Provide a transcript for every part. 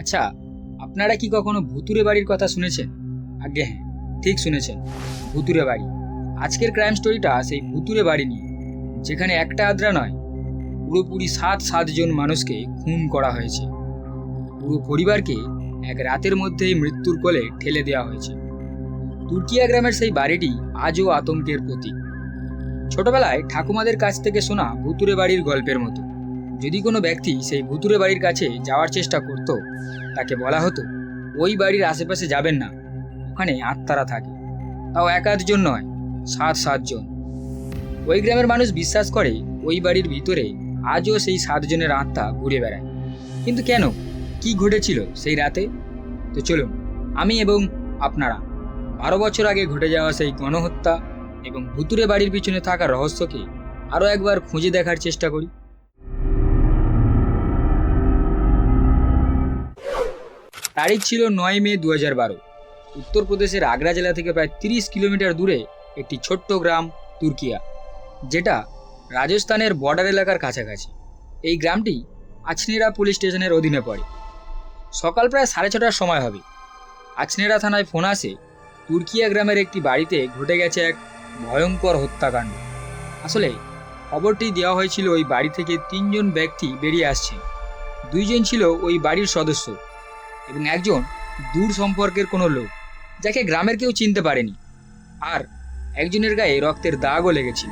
আচ্ছা আপনারা কি কখনো ভুতুরে বাড়ির কথা শুনেছেন? আগে হ্যাঁ ঠিক শুনেছেন ভুতুরে বাড়ি। আজকের ক্রাইম স্টোরিটা সেই ভুতুরে বাড়ি নিয়ে, যেখানে একটা আদ্রা নয়, পুরোপুরি সাত সাতজন মানুষকে খুন করা হয়েছে। পুরো পরিবারকে এক রাতের মধ্যেই মৃত্যুর কোলে ঠেলে দেওয়া হয়েছে। তুর্কিয়া গ্রামের সেই বাড়িটি আজও আতঙ্কের প্রতীক। ছোটবেলায় ঠাকুমাদের কাছ থেকে শোনা ভুতুরে বাড়ির গল্পের মতো। যদি কোনো ব্যক্তি সেই ভুতুরে বাড়ির কাছে যাওয়ার চেষ্টা করত, তাকে বলা হতো, ওই বাড়ির আশেপাশে যাবেন না, ওখানে আত্মারা থাকে। তাও এক আধজন নয়, সাত সাতজন। ওই গ্রামের মানুষ বিশ্বাস করে ওই বাড়ির ভিতরে আজও সেই সাতজনের আত্মা ঘুরে বেড়ায়। কিন্তু কেন? কি ঘটেছিল সেই রাতে? তো চলুন, আমি এবং আপনারা, বারো বছর আগে ঘটে যাওয়া সেই গণহত্যা এবং ভুতুরে বাড়ির পিছনে থাকা রহস্যকে আরও একবার খুঁজে দেখার চেষ্টা করি। তারিখ ছিল নয় মে দু হাজার বারো। উত্তরপ্রদেশের আগ্রা জেলা থেকে প্রায় তিরিশ কিলোমিটার দূরে একটি ছোট্ট গ্রাম তুর্কিয়া, যেটা রাজস্থানের বর্ডার এলাকার কাছাকাছি। এই গ্রামটি আছনেরা পুলিশ স্টেশনের অধীনে পড়ে। সকাল প্রায় সাড়ে ছটার সময় হবে। আছনেরা থানায় ফোন আসে, তুর্কিয়া গ্রামের একটি বাড়িতে ঘটে গেছে এক ভয়ঙ্কর হত্যাকাণ্ড। আসলে খবরটি দেওয়া হয়েছিল ওই বাড়ি থেকে তিনজন ব্যক্তি বেরিয়ে আসছে। দুইজন ছিল ওই বাড়ির সদস্য। এবং একজন দূর সম্পর্কের কোনো লোক, যাকে গ্রামের কেউ চিনতে পারেনি। আর একজনের গায়ে রক্তের দাগও লেগেছিল।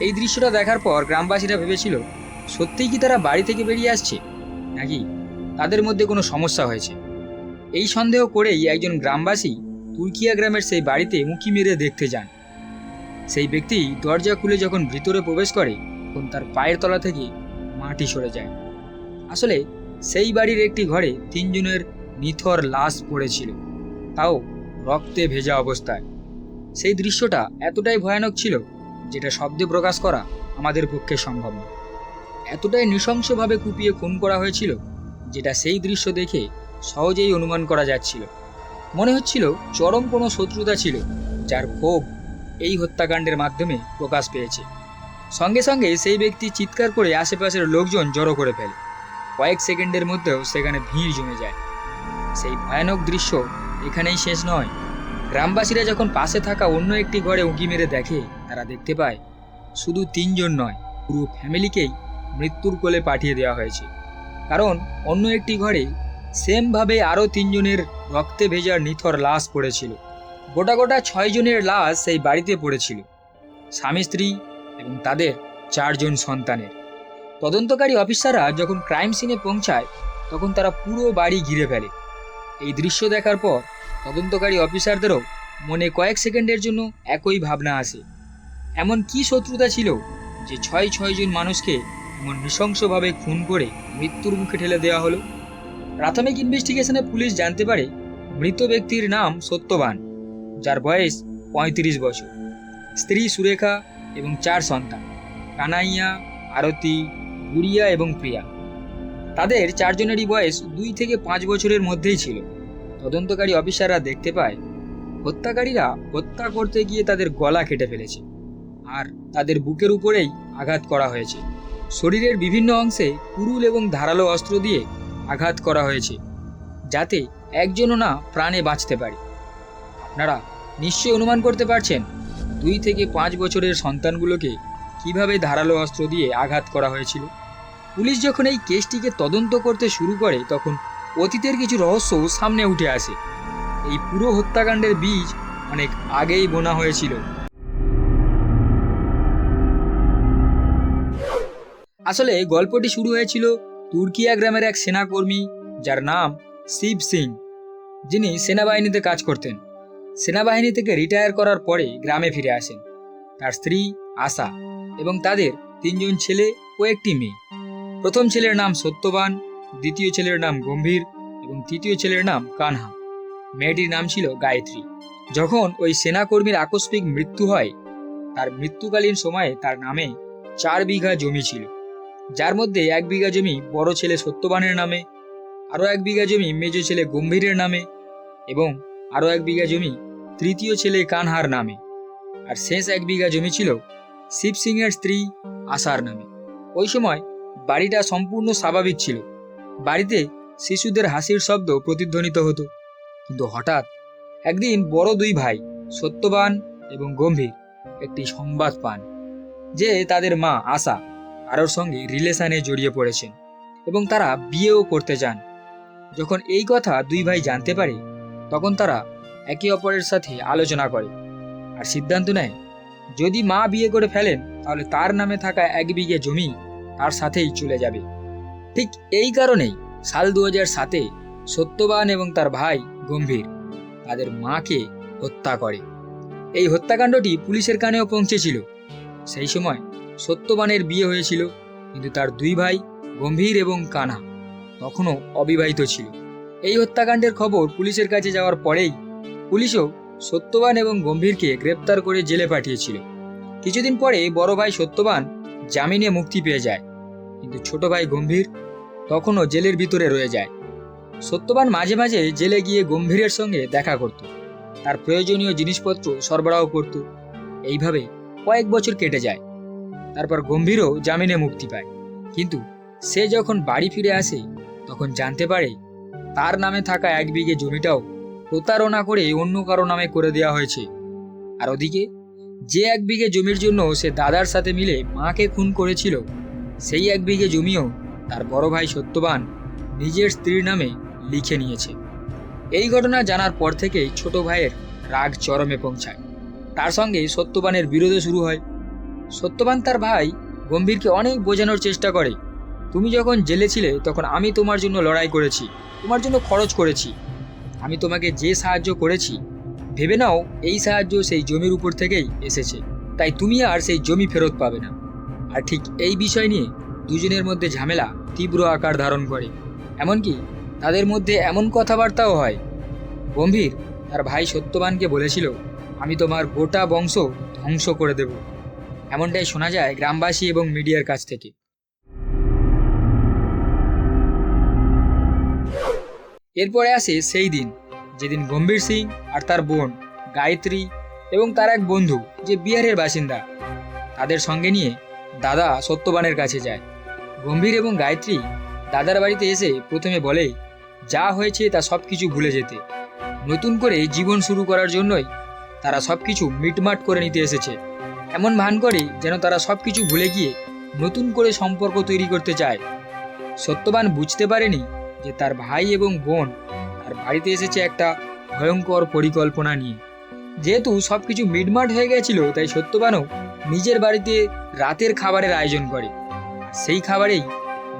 এই দৃশ্যটা দেখার পর গ্রামবাসীরা ভেবেছিল, সত্যিই কি তারা বাড়ি থেকে বেরিয়ে আসছে? নাকি তাদের মধ্যে কোনো সমস্যা হয়েছে? এই সন্দেহ করেই একজন গ্রামবাসী তুর্কিয়া গ্রামের সেই বাড়িতে উঁকি মেরে দেখতে যান। সেই ব্যক্তি দরজা খুলে যখন ভিতরে প্রবেশ করে, তখন তার পায়ের তলা থেকে মাটি সরে যায়। আসলে সেই বাড়ির একটি ঘরে তিনজনের নিথর লাশ পড়েছিল। তাও রক্তে ভেজা অবস্থায়। সেই দৃশ্যটা এতটাই ভয়ানক ছিল যেটা শব্দে প্রকাশ করা আমাদের পক্ষে সম্ভব নয়। এতটাই নৃশংসভাবে কুপিয়ে খুন করা হয়েছিল যেটা সেই দৃশ্য দেখে সহজেই অনুমান করা যাচ্ছিল। মনে হচ্ছিল চরম কোনো শত্রুতা ছিল যার ক্ষোভ এই হত্যাকাণ্ডের মাধ্যমে প্রকাশ পেয়েছে। সঙ্গে সঙ্গে সেই ব্যক্তি চিৎকার করে আশেপাশের লোকজন জড়ো করে ফেলে। কয়েক সেকেন্ডের মধ্যেও সেখানে ভিড় জমে যায়। সেই ভয়ানক দৃশ্য এখানেই শেষ নয়। গ্রামবাসীরা যখন পাশে থাকা অন্য একটি ঘরে উঁকি মেরে দেখে, তারা দেখতে পায়, শুধু তিনজন নয়, পুরো ফ্যামিলিকেই মৃত্যুর কোলে পাঠিয়ে দেওয়া হয়েছে। কারণ অন্য একটি ঘরে সেমভাবে আরও তিনজনের রক্তে ভেজা নিথর লাশ পড়েছিল। গোটা গোটা ছয় জনের লাশ সেই বাড়িতে পড়েছিল। স্বামী স্ত্রী এবং তাদের চারজন সন্তানের। তদন্তকারী অফিসাররা যখন ক্রাইম সিনে পৌঁছায়, তখন তারা পুরো বাড়ি ঘিরে ফেলে। এই দৃশ্য দেখার পর, তদন্তকারী অফিসারদেরও মনে কয়েক সেকেন্ডের জন্য একই ভাবনা আসে। এমন কি শত্রুতা ছিল যে ছয় ছয়জন মানুষকে এমন নৃশংসভাবে খুন করে মৃত্যুর মুখে ঠেলে দেওয়া হলো? প্রাথমিক ইনভেস্টিগেশনে পুলিশ জানতে পারে, মৃত ব্যক্তির নাম সত্যবান, যার বয়স পঁয়ত্রিশ বছর। স্ত্রী সুরেখা এবং চার সন্তান, কানাইয়া, আরতি গুড়িয়া এবং প্রিয়া। তাদের চারজনেরই বয়স দুই থেকে পাঁচ বছরের মধ্যেই ছিল। তদন্তকারী অফিসাররা দেখতে পায়, হত্যাকারীরা হত্যা করতে গিয়ে তাদের গলা কেটে ফেলেছে আর তাদের বুকের উপরেই আঘাত করা হয়েছে। শরীরের বিভিন্ন অংশে কুরুল এবং ধারালো অস্ত্র দিয়ে আঘাত করা হয়েছে, যাতে একজনও না প্রাণে বাঁচতে পারে। আপনারা নিশ্চয়ই অনুমান করতে পারছেন, দুই থেকে পাঁচ বছরের সন্তানগুলোকে কীভাবে ধারালো অস্ত্র দিয়ে আঘাত করা হয়েছিল। পুলিশ যখন এই কেসটিকে তদন্ত করতে শুরু করে, তখন অতীতের কিছু রহস্য সামনে উঠে আসে। এই পুরো হত্যাকাণ্ডের বীজ অনেক আগেই বোনা হয়েছিল। আসলে গল্পটি শুরু হয়েছিল তুর্কিয়া গ্রামের এক সেনাকর্মী, যার নাম শিব সিং, যিনি সেনাবাহিনীতে কাজ করতেন। সেনাবাহিনী থেকে রিটায়ার করার পরে গ্রামে ফিরে আসেন। তার স্ত্রী আশা এবং তাদের তিনজন ছেলে ও একটি মেয়ে। প্রথম ছেলের নাম সত্যবান, দ্বিতীয় ছেলের নাম গম্ভীর এবং তৃতীয় ছেলের নাম কানহা। মেয়েটির নাম ছিল গায়ত্রী। যখন ওই সেনাকর্মীর আকস্মিক মৃত্যু হয়, তার মৃত্যুকালীন সময়ে তার নামে চার বিঘা জমি ছিল। যার মধ্যে এক বিঘা জমি বড় ছেলে সত্যবানের নামে, আরও এক বিঘা জমি মেজ ছেলে গম্ভীরের নামে এবং আরও এক বিঘা জমি তৃতীয় ছেলে কানহার নামে। আর শেষ এক বিঘা জমি ছিল শিব সিংয়ের স্ত্রী আশার নামে। ওই সময় বাড়িটা সম্পূর্ণ স্বাভাবিক ছিল। বাড়িতে শিশুদের হাসির শব্দ প্রতিধ্বনিত হতো। কিন্তু হঠাৎ একদিন বড় দুই ভাই, সত্যবান এবং গম্ভীর, একটি সংবাদ পান, যে তাদের মা আশা কারোর সঙ্গে রিলেশনে জড়িয়ে পড়েছেন এবং তারা বিয়েও করতে চান যখন এই কথা দুই ভাই জানতে পারে, তখন তারা একে অপরের সাথে আলোচনা করে আর সিদ্ধান্ত নেয়, যদি মা বিয়ে করে ফেলেন, তাহলে তার নামে থাকা এক বিঘে জমি তার সাথেই চলে যাবে। ঠিক এই কারণেই সাল দু সাতে সত্যবান এবং তার ভাই গম্ভীর তাদের মাকে হত্যা করে। এই হত্যাকাণ্ডটি পুলিশের কানেও পৌঁছেছিল। সেই সময় সত্যবানের বিয়ে হয়েছিল, কিন্তু তার দুই ভাই গম্ভীর এবং কানা তখনও অবিবাহিত ছিল। এই হত্যাকাণ্ডের খবর পুলিশের কাছে যাওয়ার পরেই পুলিশও সত্যবান এবং গম্ভীরকে গ্রেপ্তার করে জেলে পাঠিয়েছিল। কিছুদিন পরে বড় ভাই সত্যবান জামিনে মুক্তি পেয়ে যায়। কিন্তু ছোট ভাই গম্ভীর তখনও জেলের ভিতরে রয়ে যায়। সত্যবান মাঝে মাঝে জেলে গিয়ে গম্ভীরের সঙ্গে দেখা করত। তার প্রয়োজনীয় জিনিসপত্র সরবরাহ করত। এইভাবে কয়েক বছর কেটে যায়। তারপর গম্ভীরও জামিনে মুক্তি পায়। কিন্তু সে যখন বাড়ি ফিরে আসে, তখন জানতে পারে তার নামে থাকা এক বিঘে জমিটাও প্রতারণা করে অন্য কারও নামে করে দেওয়া হয়েছে। আর ওদিকে যে এক বিঘে জমির জন্য সে দাদার সাথে মিলে মাকে খুন করেছিল, সেই এক বিঘে জমিও তার বড় ভাই সত্যবান নিজের স্ত্রীর নামে লিখে নিয়েছে। এই ঘটনা জানার পর থেকেই ছোট ভাইয়ের রাগ চরমে পৌঁছায়। তার সঙ্গে সত্যবানের বিরোধ শুরু হয়। সত্যবান তার ভাই গম্ভীরকে অনেক বোঝানোর চেষ্টা করে। তুমি যখন জেলে ছিলে, তখন আমি তোমার জন্য লড়াই করেছি, তোমার জন্য খরচ করেছি, আমি তোমাকে যে সাহায্য করেছি ভেবে নাও এই সাহায্য সেই জমির উপর থেকেই এসেছে। তাই তুমি আর সেই জমি ফেরত পাবে না। আর ঠিক এই বিষয় নিয়ে দুজনের মধ্যে ঝামেলা তীব্র আকার ধারণ করে। এমনকি তাদের মধ্যে এমন কথাবার্তাও হয়। গম্ভীর তার ভাই সত্যবানকে বলেছিল, আমি তোমার গোটা বংশ ধ্বংস করে দেব। এমনটাই শোনা যায় গ্রামবাসী এবং মিডিয়ার কাছ থেকে। এরপরে আসে সেই দিন। যেদিন গম্ভীর সিং আর তার বোন, গায়ত্রী এবং তার এক বন্ধু যে বিহারের বাসিন্দা, তাদের সঙ্গে নিয়ে দাদা সত্যবানের কাছে যায়। গম্ভীর এবং গায়ত্রী দাদার বাড়িতে এসে প্রথমে বলে, যা হয়েছে তা সব কিছু ভুলে যেতে। নতুন করে জীবন শুরু করার জন্যই তারা সব কিছু মিটমাট করে নিতে এসেছে। এমন ভান করে যেন তারা সব কিছু ভুলে গিয়ে নতুন করে সম্পর্ক তৈরি করতে চায়। সত্যবান বুঝতে পারেনি যে তার ভাই এবং বোন তার বাড়িতে এসেছে একটা ভয়ঙ্কর পরিকল্পনা নিয়ে। যেহেতু সব কিছু মিটমাট হয়ে গেছিল, তাই সত্যবানও নিজের বাড়িতে রাতের খাবারের আয়োজন করে। সেই খাবারেই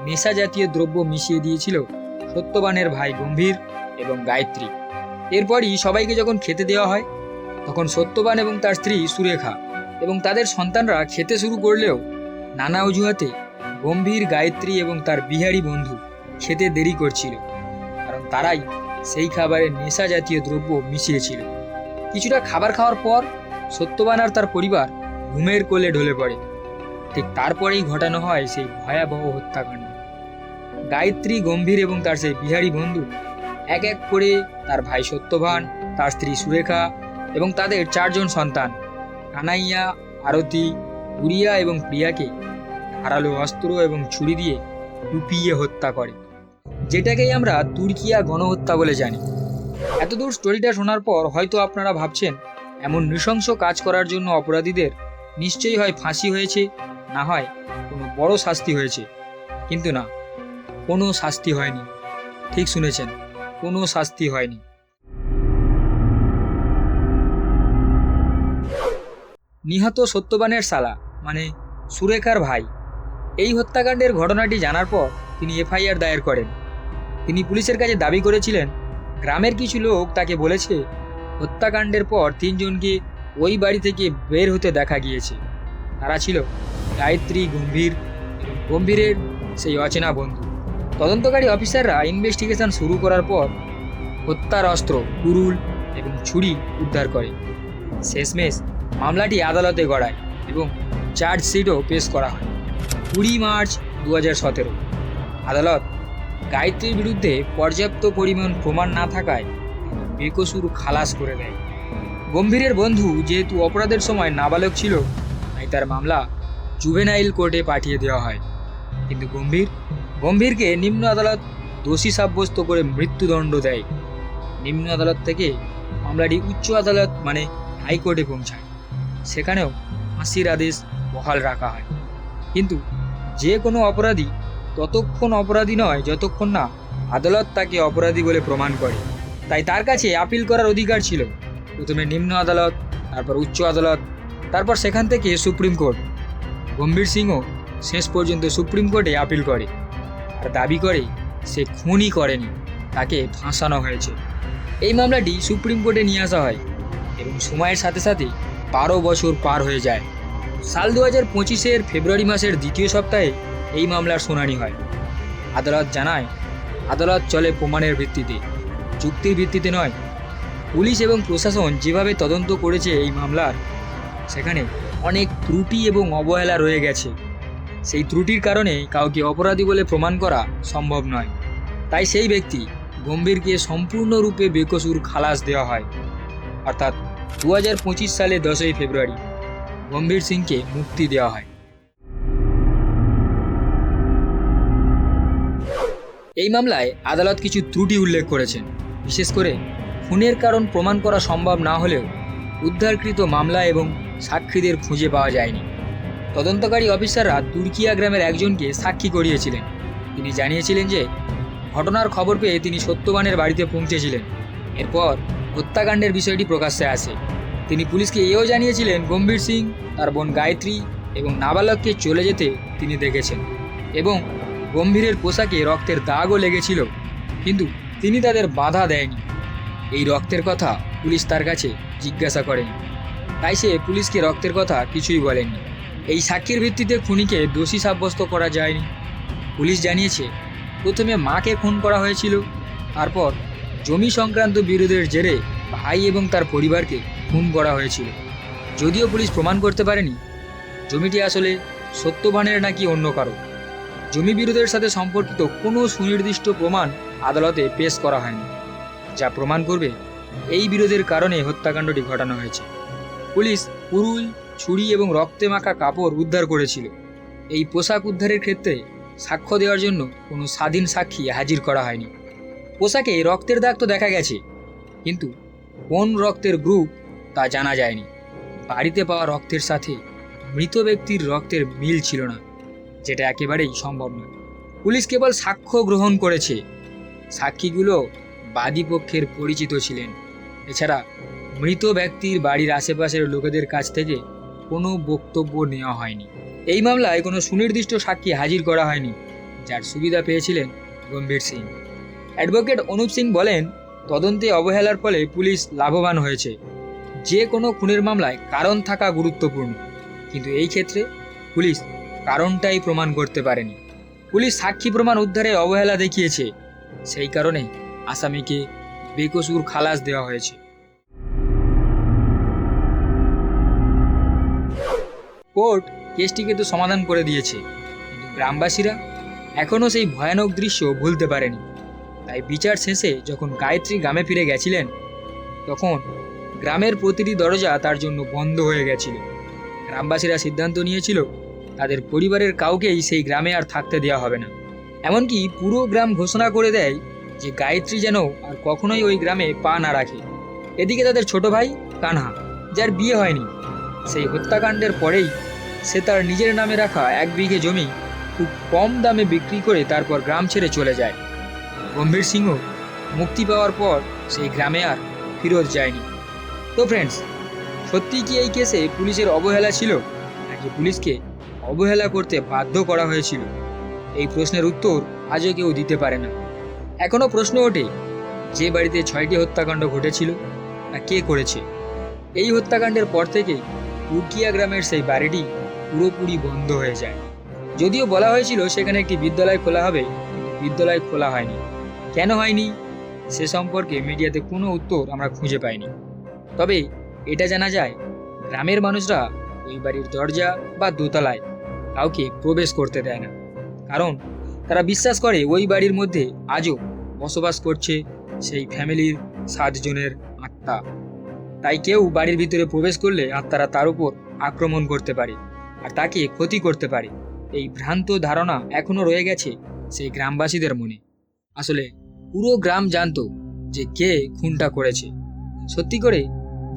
নেশা জাতীয় দ্রব্য মিশিয়ে দিয়েছিল সত্যবানের ভাই গম্ভীর এবং গায়ত্রী। এরপরই সবাইকে যখন খেতে দেওয়া হয়, তখন সত্যবান এবং তার স্ত্রী সুরেখা এবং তাদের সন্তানরা খেতে শুরু করলেও নানা অজুহাতে গম্ভীর গায়ত্রী এবং তার বিহারি বন্ধু খেতে দেরি করছিল, কারণ তারাই সেই খাবারে নেশা জাতীয় দ্রব্য মিশিয়েছিল। কিছুটা খাবার খাওয়ার পর সত্যবান আর তার পরিবার ঘুমের কোলে ঢলে পড়ে। ঠিক তারপরেই ঘটানো হয় সেই ভয়াবহ হত্যাকাণ্ড। গায়ত্রী গম্ভীর এবং তার সেই বিহারি বন্ধু এক এক করে তার ভাই সত্যবান, তার স্ত্রী সুরেখা এবং তাদের চারজন সন্তান কানাইয়া, আরতি গুড়িয়া এবং প্রিয়াকে ধারালো অস্ত্র এবং ছুরি দিয়ে কুপিয়ে হত্যা করে। যেটাকেই আমরা তুর্কিয়া গণহত্যা বলে জানি। এতদূর স্টোরিটা শোনার পর হয়তো আপনারা ভাবছেন, এমন নৃশংস কাজ করার জন্য অপরাধীদের নিশ্চয়ই হয় ফাঁসি হয়েছে, না হয় কোনো বড় শাস্তি হয়েছে। কিন্তু না, কোনো শাস্তি হয়নি। ঠিক শুনেছেন, কোনো শাস্তি হয়নি। নিহত সত্যবানের সালা মানে সুরেখার ভাই, এই হত্যাকাণ্ডের ঘটনাটি জানার পর তিনি এফআইআর দায়ের করেন। তিনি পুলিশের কাছে দাবি করেছিলেন, গ্রামের কিছু লোক তাকে বলেছে, হত্যাকাণ্ডের পর তিনজনকে ওই বাড়ি থেকে বের হতে দেখা গিয়েছে। তারা ছিল গায়ত্রী, গম্ভীর এবং গম্ভীরের সেই অচেনা বন্ধু। তদন্তকারী অফিসাররা ইনভেস্টিগেশন শুরু করার পর হত্যার অস্ত্র, কুরুল এবং ছুরি উদ্ধার করে। শেষমেশ মামলাটি আদালতে গড়ায় এবং চার্জশিটও পেশ করা হয়। কুড়ি মার্চ দু হাজার সতেরো। আদালত গায়ত্রীর বিরুদ্ধে পর্যাপ্ত পরিমাণ প্রমাণ না থাকায় বেকসুর খালাস করে দেয়। গম্ভীরের বন্ধু যেহেতু অপরাধের সময় নাবালক ছিল, তাই তার মামলা জুভেনাইল কোর্টে পাঠিয়ে দেওয়া হয়। কিন্তু গম্ভীর, গম্ভীরকে নিম্ন আদালত দোষী সাব্যস্ত করে মৃত্যুদণ্ড দেয়। নিম্ন আদালত থেকে মামলাটি উচ্চ আদালত মানে হাইকোর্টে পৌঁছায়। সেখানেও ফাঁসির আদেশ বহাল রাখা হয়। কিন্তু যে কোনো অপরাধী ততক্ষণ অপরাধী নয়, যতক্ষণ না আদালত তাকে অপরাধী বলে প্রমাণ করে। তাই তার কাছে আপিল করার অধিকার ছিল। প্রথমে নিম্ন আদালত, তারপর উচ্চ আদালত, তারপর সেখান থেকে সুপ্রিম কোর্ট। গম্ভীর সিংও শেষ পর্যন্ত সুপ্রিম কোর্টে আপিল করে। আর দাবি করে, সে খুনই করেনি, তাকে ফাঁসানো হয়েছে। এই মামলাটি সুপ্রিম কোর্টে নিয়ে আসা হয় এবং সময়ের সাথে সাথে বারো বছর পার হয়ে যায়। সাল দু হাজার পঁচিশের ফেব্রুয়ারি মাসের দ্বিতীয় সপ্তাহে এই মামলার শুনানি হয়। আদালত জানায়, আদালত চলে প্রমাণের ভিত্তিতে। চুক্তির ভিত্তিতে নয়। পুলিশ এবং প্রশাসন যেভাবে তদন্ত করেছে এই মামলার, সেখানে অনেক ত্রুটি এবং অবহেলা রয়ে গেছে। সেই ত্রুটির কারণে কাউকে অপরাধী বলে প্রমাণ করা সম্ভব নয়। তাই সেই ব্যক্তি গম্ভীরকে সম্পূর্ণরূপে বেকসুর খালাস দেওয়া হয়। অর্থাৎ দু হাজার পঁচিশ সালে দশই ফেব্রুয়ারি গম্ভীর সিংকে মুক্তি দেওয়া হয়। এই মামলায় আদালত কিছু ত্রুটি উল্লেখ করেছেন। বিশেষ করে খুনের কারণ প্রমাণ করা সম্ভব না হলেও উদ্ধারকৃত মামলা এবং সাক্ষীদের খুঁজে পাওয়া যায়নি। তদন্তকারী অফিসাররা তুর্কিয়া গ্রামের একজনকে সাক্ষী করিয়েছিলেন। তিনি জানিয়েছিলেন যে, ঘটনার খবর পেয়ে তিনি সত্যবানের বাড়িতে পৌঁছেছিলেন। এরপর হত্যাকাণ্ডের বিষয়টি প্রকাশ্যে আসে। তিনি পুলিশকে এও জানিয়েছিলেন, গম্ভীর সিং, তার বোন গায়ত্রী এবং নাবালককে চলে যেতে তিনি দেখেছেন এবং গম্ভীরের পোশাকে রক্তের দাগও লেগেছিল, কিন্তু তিনি তাদের বাধা দেয়নি। এই রক্তের কথা পুলিশ তার কাছে জিজ্ঞাসা করেনি। তাই সে পুলিশকে রক্তের কথা কিছুই বলেনি। এই সাক্ষীর ভিত্তিতে খুনিকে দোষী সাব্যস্ত করা যায়নি। পুলিশ জানিয়েছে, প্রথমে মাকে খুন করা হয়েছিল, তারপর জমি সংক্রান্ত বিরোধের জেরে ভাই এবং তার পরিবারকে খুন করা হয়েছিল। যদিও পুলিশ প্রমাণ করতে পারেনি, জমিটি আসলে সত্যবানের নাকি অন্য কারও। জমি বিরোধের সাথে সম্পর্কিত কোনো সুনির্দিষ্ট প্রমাণ আদালতে পেশ করা হয়নি, যা প্রমাণ করবে এই বিরোধের কারণে হত্যাকাণ্ডটি ঘটানো হয়েছে। পুলিশ পুরুল ছুরি এবং রক্তে মাখা কাপড় উদ্ধার করেছিল। এই পোশাক উদ্ধারের ক্ষেত্রে সাক্ষ্য দেওয়ার জন্য কোনো স্বাধীন সাক্ষী হাজির করা হয়নি। পোশাকে রক্তের দাগ তো দেখা গেছে, কিন্তু কোন রক্তের গ্রুপ তা জানা যায়নি। বাড়িতে পাওয়া রক্তের সাথে মৃত ব্যক্তির রক্তের মিল ছিল না। যেটা একেবারেই সম্ভব নয়। পুলিশ কেবল সাক্ষ্য গ্রহণ করেছে। সাক্ষীগুলো বাদী পক্ষের পরিচিত ছিলেন। এছাড়া মৃত ব্যক্তির বাড়ির আশেপাশের লোকেদের কাছ থেকে কোনো বক্তব্য নেওয়া হয়নি। এই মামলায় কোনো সুনির্দিষ্ট সাক্ষী হাজির করা হয়নি, যার সুবিধা পেয়েছিলেন গম্ভীর সিং। অ্যাডভোকেট অনুপ সিং বলেন, তদন্তে অবহেলার ফলে পুলিশ লাভবান হয়েছে। যে কোনো খুনের মামলায় কারণ থাকা গুরুত্বপূর্ণ। কিন্তু এই ক্ষেত্রে পুলিশ কারণটাই প্রমাণ করতে পারেনি। পুলিশ সাক্ষী প্রমাণ উদ্ধারে অবহেলা দেখিয়েছে। সেই কারণে আসামিকে বেকসুর খালাস দেওয়া হয়েছে। কোর্ট কেসটিকে তো সমাধান করে দিয়েছে। কিন্তু গ্রামবাসীরা এখনও সেই ভয়ানক দৃশ্য ভুলতে পারেনি। তাই বিচার শেষে যখন গায়ত্রী গ্রামে ফিরে গেছিলেন, তখন গ্রামের প্রতিটি দরজা তার জন্য বন্ধ হয়ে গেছিল। গ্রামবাসীরা সিদ্ধান্ত নিয়েছিল তাদের পরিবারের কাউকেই সেই গ্রামে আর থাকতে দেওয়া হবে না। এমনকি পুরো গ্রাম ঘোষণা করে দেয় যে গায়ত্রী যেন আর কখনোই ওই গ্রামে পা না রাখে। এদিকে তাদের ছোট ভাই কানহা, যার বিয়ে হয়নি, সেই হত্যাকাণ্ডের পরেই সে তার নিজের নামে রাখা এক বিঘে জমি খুব কম দামে বিক্রি করে তারপর গ্রাম ছেড়ে চলে যায়। গম্ভীর সিংহ মুক্তি পাওয়ার পর সেই গ্রামে আর ফিরত যায়নি। তো ফ্রেন্ডস সত্যি কি এই কেসে পুলিশের অবহেলা ছিল? নাকি পুলিশকে অবহেলা করতে বাধ্য করা হয়েছিল। এই প্রশ্নের উত্তর আজও কেউ দিতে পারে না। এখনও প্রশ্ন ওঠে, যে বাড়িতে ছয়টি হত্যাকাণ্ড ঘটেছিল তা কে করেছে? এই হত্যাকাণ্ডের পর থেকে তুর্কিয়া গ্রামের সেই বাড়িটি পুরোপুরি বন্ধ হয়ে যায়। যদিও বলা হয়েছিল সেখানে একটি বিদ্যালয় খোলা হবে, বিদ্যালয় খোলা হয়নি। কেন হয়নি? সে সম্পর্কে মিডিয়াতে কোনো উত্তর আমরা খুঁজে পাইনি। তবে এটা জানা যায়, গ্রামের মানুষরা ওই বাড়ির দরজা বা দোতলায় কাউকে প্রবেশ করতে দেয় না। কারণ তারা বিশ্বাস করে ওই বাড়ির মধ্যে আজও বসবাস করছে সেই ফ্যামিলির সাতজনের আত্মা। তাই কেউ বাড়ির ভিতরে প্রবেশ করলে আত্মারা তার উপর আক্রমণ করতে পারে আর তাকে ক্ষতি করতে পারে। এই ভ্রান্ত ধারণা এখনও রয়ে গেছে সেই গ্রামবাসীদের মনে। আসলে পুরো গ্রাম জানতো যে কে খুনটা করেছে। সত্যি করে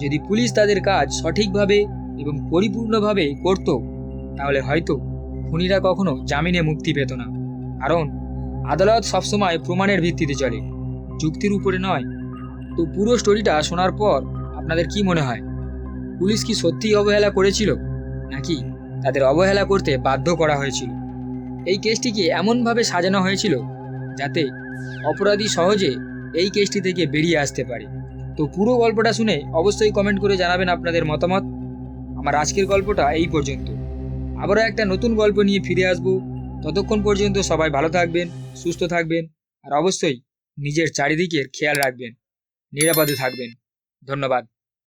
যদি পুলিশ তাদের কাজ সঠিকভাবে এবং পরিপূর্ণভাবে করত তাহলে হয়তো খুনিরা কখনো জামিনে মুক্তি পেত না। কারণ আদালত সবসময় প্রমাণের ভিত্তিতে চলে। যুক্তির উপরে নয়। তো পুরো স্টোরিটা শোনার পর আপনাদের কি মনে হয়? পুলিশ কি সত্যিই অবহেলা করেছিল? নাকি তাদের অবহেলা করতে বাধ্য করা হয়েছিল? এই কেসটিকে এমনভাবে সাজানো হয়েছিল যাতে অপরাধী সহজে এই কেসটি থেকে বেরিয়ে আসতে পারে? তো পুরো গল্পটা শুনে অবশ্যই কমেন্ট করে জানাবেন আপনাদের মতামত। আমার আজকের গল্পটা এই পর্যন্ত। আবারও একটা নতুন গল্প নিয়ে ফিরে আসব। ততক্ষণ পর্যন্ত সবাই ভালো থাকবেন, সুস্থ থাকবেন, আর অবশ্যই নিজের চারিদিকের খেয়াল রাখবেন, নিরাপদে থাকবেন। ধন্যবাদ।